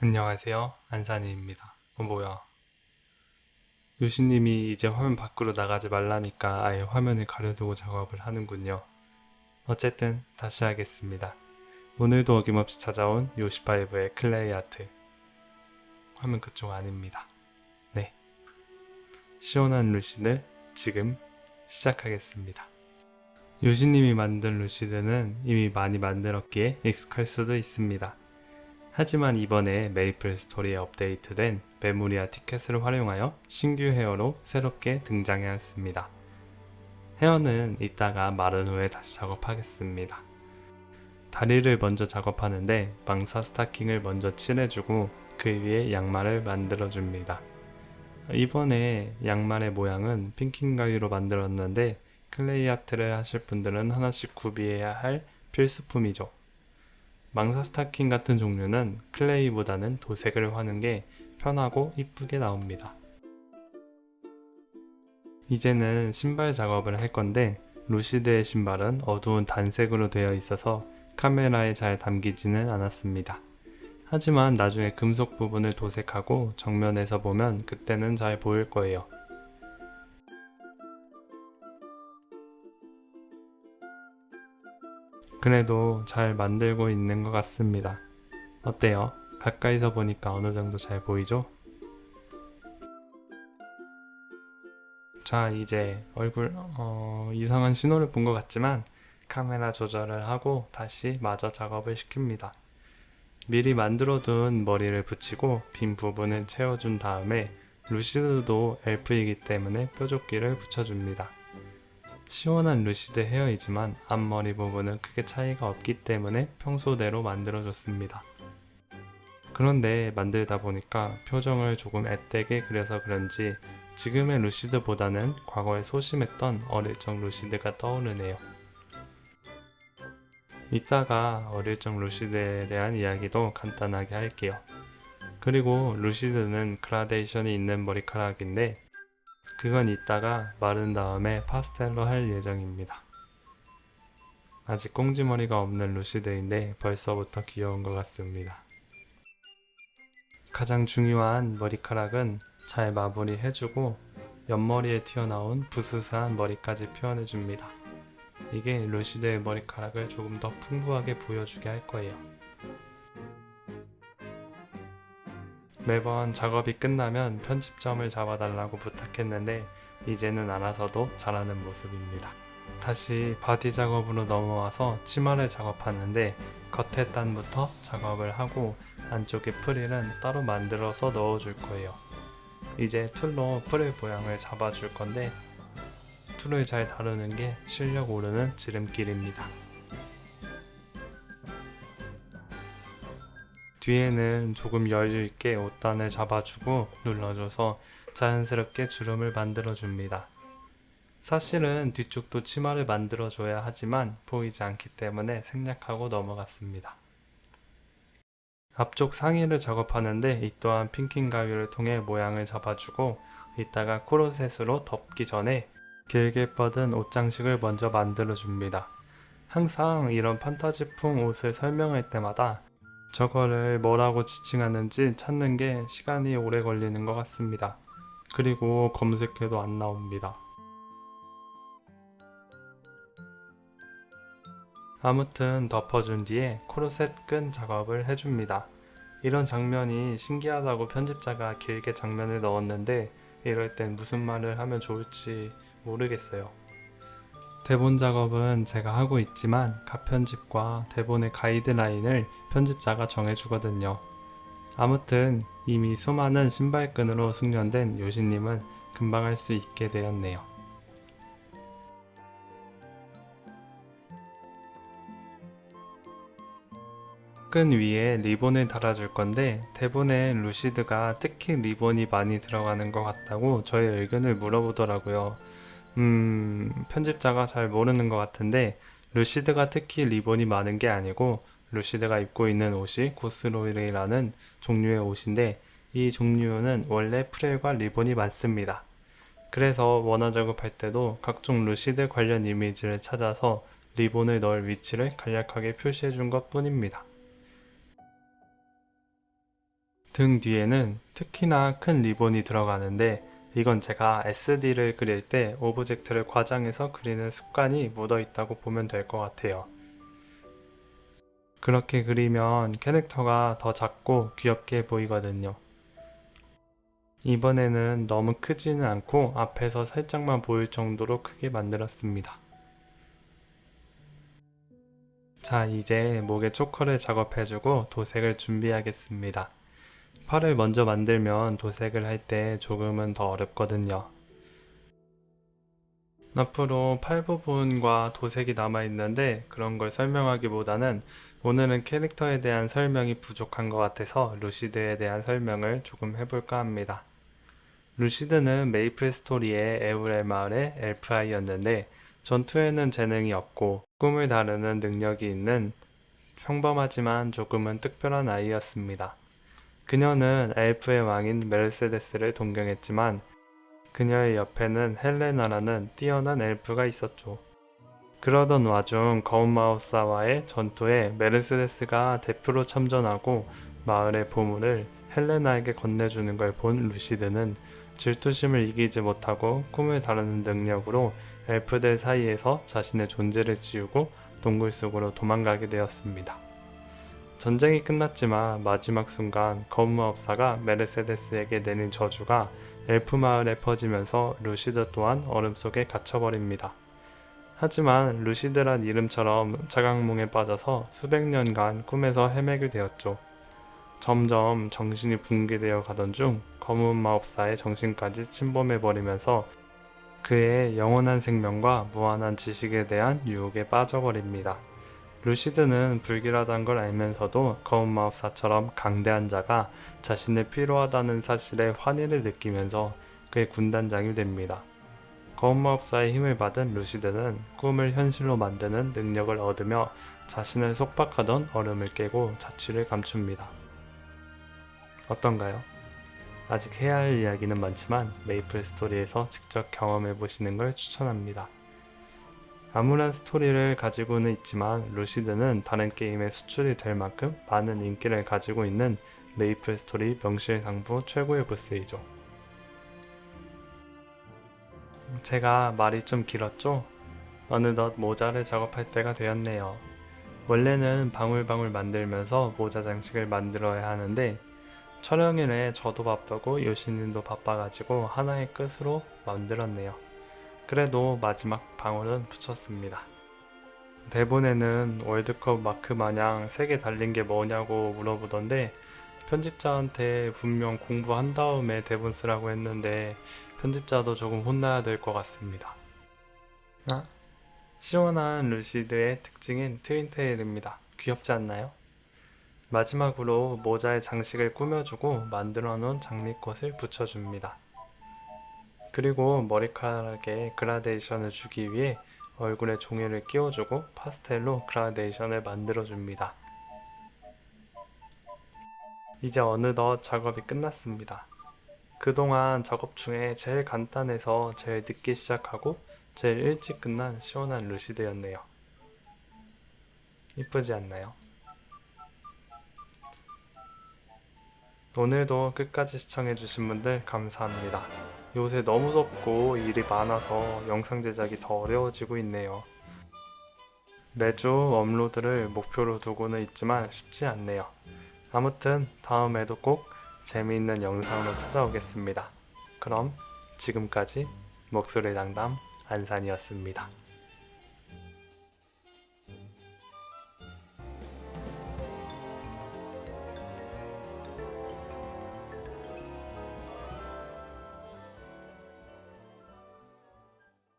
안녕하세요. 안산이입니다. 어, 뭐야. 요시님이 이제 화면 밖으로 나가지 말라니까 아예 화면을 가려두고 작업을 하는군요. 어쨌든 다시 하겠습니다. 오늘도 어김없이 찾아온 요시파이브의 클레이 아트. 화면 그쪽 아닙니다. 네. 시원한 루시드 지금 시작하겠습니다. 요시님이 만든 루시드는 이미 많이 만들었기에 익숙할 수도 있습니다. 하지만 이번에 메이플 스토리에 업데이트된 메모리아 티켓을 활용하여 신규 헤어로 새롭게 등장하였습니다. 헤어는 이따가 마른 후에 다시 작업하겠습니다. 다리를 먼저 작업하는데 망사 스타킹을 먼저 칠해주고 그 위에 양말을 만들어줍니다. 이번에 양말의 모양은 핑킹 가위로 만들었는데 클레이 아트를 하실 분들은 하나씩 구비해야 할 필수품이죠. 망사 스타킹 같은 종류는 클레이보다는 도색을 하는 게 편하고 이쁘게 나옵니다. 이제는 신발 작업을 할 건데 루시드의 신발은 어두운 단색으로 되어 있어서 카메라에 잘 담기지는 않았습니다. 하지만 나중에 금속 부분을 도색하고 정면에서 보면 그때는 잘 보일 거예요. 그래도 잘 만들고 있는 것 같습니다. 어때요? 가까이서 보니까 어느 정도 잘 보이죠? 자, 이제 얼굴, 어, 이상한 신호를 본 것 같지만 카메라 조절을 하고 다시 마저 작업을 시킵니다. 미리 만들어둔 머리를 붙이고 빈 부분을 채워준 다음에 루시드도 엘프이기 때문에 뾰족기를 붙여줍니다. 시원한 루시드 헤어이지만 앞머리 부분은 크게 차이가 없기 때문에 평소대로 만들어줬습니다. 그런데 만들다 보니까 표정을 조금 앳되게 그려서 그런지 지금의 루시드보다는 과거에 소심했던 어릴 적 루시드가 떠오르네요. 이따가 어릴 적 루시드에 대한 이야기도 간단하게 할게요. 그리고 루시드는 그라데이션이 있는 머리카락인데 그건 이따가 마른 다음에 파스텔로 할 예정입니다. 아직 꽁지머리가 없는 루시드인데 벌써부터 귀여운 것 같습니다. 가장 중요한 머리카락은 잘 마무리해주고 옆머리에 튀어나온 부스스한 머리까지 표현해줍니다. 이게 루시드의 머리카락을 조금 더 풍부하게 보여주게 할 거예요. 매번 작업이 끝나면 편집점을 잡아달라고 부탁했는데 이제는 알아서도 잘하는 모습입니다. 다시 바디 작업으로 넘어와서 치마를 작업하는데 겉에 단부터 작업을 하고 안쪽에 프릴은 따로 만들어서 넣어줄 거예요. 이제 툴로 프릴 모양을 잡아줄 건데 툴을 잘 다루는 게 실력 오르는 지름길입니다. 뒤에는 조금 여유 있게 옷단을 잡아주고 눌러줘서 자연스럽게 주름을 만들어줍니다. 사실은 뒤쪽도 치마를 만들어줘야 하지만 보이지 않기 때문에 생략하고 넘어갔습니다. 앞쪽 상의를 작업하는데 이 또한 핑킹 가위를 통해 모양을 잡아주고 이따가 코르셋으로 덮기 전에 길게 뻗은 옷 장식을 먼저 만들어줍니다. 항상 이런 판타지풍 옷을 설명할 때마다 저거를 뭐라고 지칭하는지 찾는 게 시간이 오래 걸리는 것 같습니다. 그리고 검색해도 안 나옵니다. 아무튼 덮어준 뒤에 코르셋 끈 작업을 해줍니다. 이런 장면이 신기하다고 편집자가 길게 장면을 넣었는데 이럴 땐 무슨 말을 하면 좋을지 모르겠어요. 대본 작업은 제가 하고 있지만 가편집과 대본의 가이드라인을 편집자가 정해주거든요. 아무튼 이미 수많은 신발끈으로 숙련된 요시님은 금방 할 수 있게 되었네요. 끈 위에 리본을 달아줄 건데 대본에 루시드가 특히 리본이 많이 들어가는 것 같다고 저의 의견을 물어보더라고요. 음, 편집자가 잘 모르는 것 같은데 루시드가 특히 리본이 많은 게 아니고 루시드가 입고 있는 옷이 고스로이라는 종류의 옷인데 이 종류는 원래 프렐과 리본이 많습니다. 그래서 원화 작업할 때도 각종 루시드 관련 이미지를 찾아서 리본을 넣을 위치를 간략하게 표시해 준 것 뿐입니다. 등 뒤에는 특히나 큰 리본이 들어가는데 이건 제가 SD를 그릴 때 오브젝트를 과장해서 그리는 습관이 묻어 있다고 보면 될 것 같아요. 그렇게 그리면 캐릭터가 더 작고 귀엽게 보이거든요. 이번에는 너무 크지는 않고 앞에서 살짝만 보일 정도로 크게 만들었습니다. 자, 이제 목에 초커를 작업해주고 도색을 준비하겠습니다. 팔을 먼저 만들면 도색을 할 때 조금은 더 어렵거든요. 앞으로 팔 부분과 도색이 남아있는데 그런 걸 설명하기보다는 오늘은 캐릭터에 대한 설명이 부족한 것 같아서 루시드에 대한 설명을 조금 해볼까 합니다. 루시드는 메이플 스토리의 에우렐 마을의 엘프아이였는데 전투에는 재능이 없고 꿈을 다루는 능력이 있는 평범하지만 조금은 특별한 아이였습니다. 그녀는 엘프의 왕인 메르세데스를 동경했지만 그녀의 옆에는 헬레나라는 뛰어난 엘프가 있었죠. 그러던 와중 거운마우사와의 전투에 메르세데스가 대표로 참전하고 마을의 보물을 헬레나에게 건네주는 걸 본 루시드는 질투심을 이기지 못하고 꿈을 다루는 능력으로 엘프들 사이에서 자신의 존재를 지우고 동굴 속으로 도망가게 되었습니다. 전쟁이 끝났지만 마지막 순간 거무업사가 메르세데스에게 내린 저주가 엘프 마을에 퍼지면서 루시드 또한 얼음 속에 갇혀버립니다. 하지만 루시드란 이름처럼 자각몽에 빠져서 수백 년간 꿈에서 헤매게 되었죠. 점점 정신이 붕괴되어 가던 중 검은 마법사의 정신까지 침범해버리면서 그의 영원한 생명과 무한한 지식에 대한 유혹에 빠져버립니다. 루시드는 불길하다는 걸 알면서도 검은 마법사처럼 강대한 자가 자신을 필요하다는 사실에 환희를 느끼면서 그의 군단장이 됩니다. 검은 마법사의 힘을 받은 루시드는 꿈을 현실로 만드는 능력을 얻으며 자신을 속박하던 얼음을 깨고 자취를 감춥니다. 어떤가요? 아직 해야 할 이야기는 많지만 메이플 스토리에서 직접 경험해 보시는 걸 추천합니다. 암울한 스토리를 가지고는 있지만 루시드는 다른 게임에 수출이 될 만큼 많은 인기를 가지고 있는 메이플 스토리 명실상부 최고의 보스이죠. 제가 말이 좀 길었죠? 어느덧 모자를 작업할 때가 되었네요. 원래는 방울방울 만들면서 모자 장식을 만들어야 하는데 촬영일에 저도 바쁘고 요시님도 바빠가지고 하나의 끝으로 만들었네요. 그래도 마지막 방울은 붙였습니다. 대본에는 월드컵 마크 마냥 세개 달린 게 뭐냐고 물어보던데 편집자한테 분명 공부한 다음에 대본 쓰라고 했는데 편집자도 조금 혼나야 될 것 같습니다. 아, 시원한 루시드의 특징인 트윈테일입니다. 귀엽지 않나요? 마지막으로 모자에 장식을 꾸며주고 만들어 놓은 장미꽃을 붙여줍니다. 그리고 머리카락에 그라데이션을 주기 위해 얼굴에 종이를 끼워주고 파스텔로 그라데이션을 만들어줍니다. 이제 어느덧 작업이 끝났습니다. 그동안 작업 중에 제일 간단해서 제일 늦게 시작하고 제일 일찍 끝난 시원한 루시드였네요. 이쁘지 않나요? 오늘도 끝까지 시청해주신 분들 감사합니다. 요새 너무 덥고 일이 많아서 영상 제작이 더 어려워지고 있네요. 매주 업로드를 목표로 두고는 있지만 쉽지 않네요. 아무튼 다음에도 꼭 재미있는 영상으로 찾아오겠습니다. 그럼 지금까지 목소리 당담 안산이었습니다.